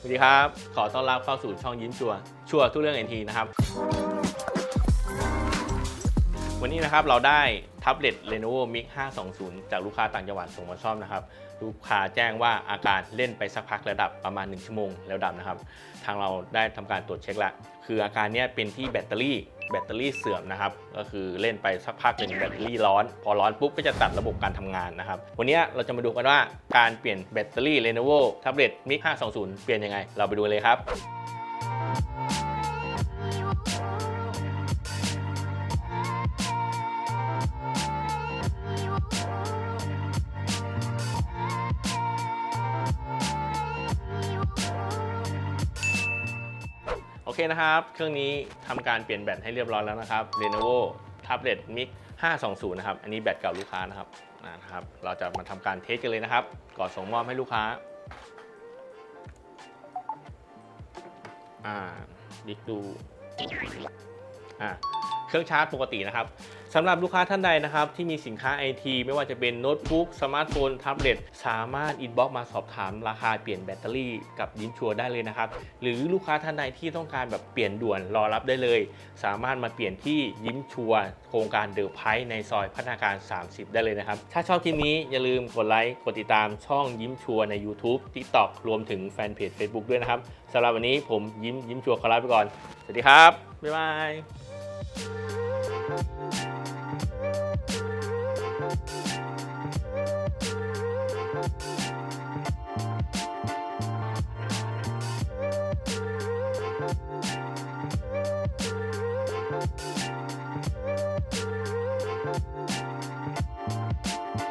สวัสดีครับ ขอต้อนรับเข้าสู่ช่องยิ้มชัวร์ชัวร์ทุกเรื่องเอ็นทีนะครับ วันนี้นะครับเราได้แท็บเล็ต Lenovo Mix 520 จากลูกค้าต่างจังหวัดส่งมาซ่อมนะครับ ลูกค้าแจ้งว่าอาการเล่นไปสักพักระดับประมาณ 1 ชั่วโมงแล้วดับนะครับ ทางเราได้ทำการตรวจเช็คแล้วคืออาการนี้เป็นที่แบตเตอรี่แบตเตอรี่เสื่อมนะครับ ก็คือเล่นไปสักพักหนึ่งแบตเตอรี่ร้อน พอร้อนปุ๊บก็จะตัดระบบการทำงานนะครับ วันนี้เราจะมาดูกันว่าการเปลี่ยนแบตเตอรี่ Lenovo Tablet Mix 520 เปลี่ยนยังไง เราไปดูเลยครับ โอเคนะครับ เครื่องนี้ทำการเปลี่ยนแบตให้เรียบร้อยแล้วนะครับ Lenovo Tablet Mix 520 นะครับ อันนี้แบตเก่าลูกค้านะครับนะครับ เราจะมาทำการเทสกันเลยนะครับ ก่อนส่งมอบให้ลูกค้าอ่าดิกดูอ่า เครื่องชาร์จปกตินะครับสำหรับลูกค้าท่านใดนะครับ ที่มีสินค้าไอทีไม่ว่าจะเป็นโน้ตบุ๊กสมาร์ทโฟนแท็บเล็ตสามารถอินบ็อกมาสอบถามราคาเปลี่ยนแบตเตอรี่กับยิ้มชัวได้เลยนะครับ หรือลูกค้าท่านใดที่ต้องการแบบเปลี่ยนด่วนรอรับได้เลย สามารถมาเปลี่ยนที่ยิ้มชัวโครงการเดอะไพในซอยพัฒนาการ 30 ได้เลยนะครับ ถ้าชอบคลิปนี้อย่าลืมกดไลค์กดติดตามช่องยิ้มชัวใน YouTube TikTok รวมถึงแฟนเพจ Facebook ด้วยนะครับสำหรับวันนี้ผมยิ้มยิ้มชัวขอลาไปก่อนสวัสดีครับบ๊ายบาย Thank you.